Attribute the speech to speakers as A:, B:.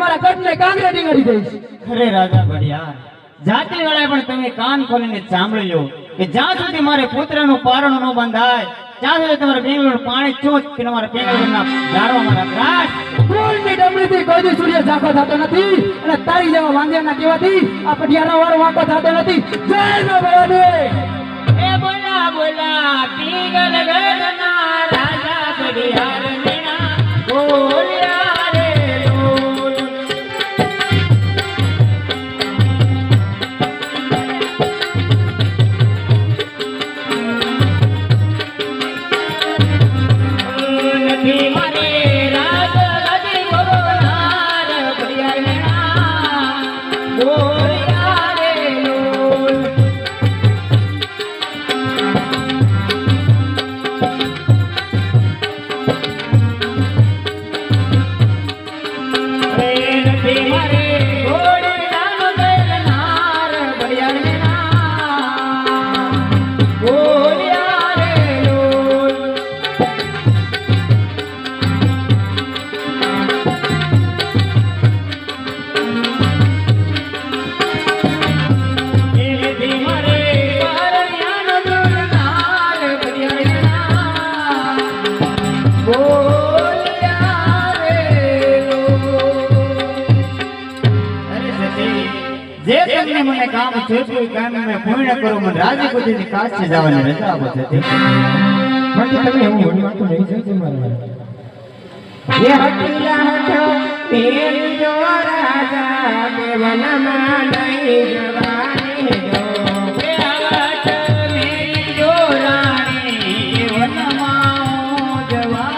A: કરી કટને મારા ગઢને કાંગરે નીકળી દઈશ.
B: અરે રાજા ભડિયાર જાતિ વાળા પણ તમે કાન ખોલીને સાંભળી લો કે જ્યાં સુધી મારે પુત્રનું પારણ ન બંધાય ત્યાં સુધી તમારે બેંગ્લોર પાણી ચોચ કે તમારા બેંગ્લોરના ઝાડવા મારા ત્રાસ.
A: ફૂલની ડમરીથી કોઈ સૂર્ય ઝાંખો થતો નથી અને તારી જેવા વાંધ્યાના કહેવાથી આ પટિયાનો વાળો વાંકો થતો નથી. જય નો ભવાની
B: મને કામ જોતું કામ મેં પૂર્ણ કરું મને રાજી બુદ્ધિની કાશે જવાની રજા આપો છે
A: બાકી તમે હું ઓની વાત નહીં
C: છે તમારે
B: એ
C: હટીલા
B: હટો તેર જો રાજા દેવના લઈ જવાની જો. જવાની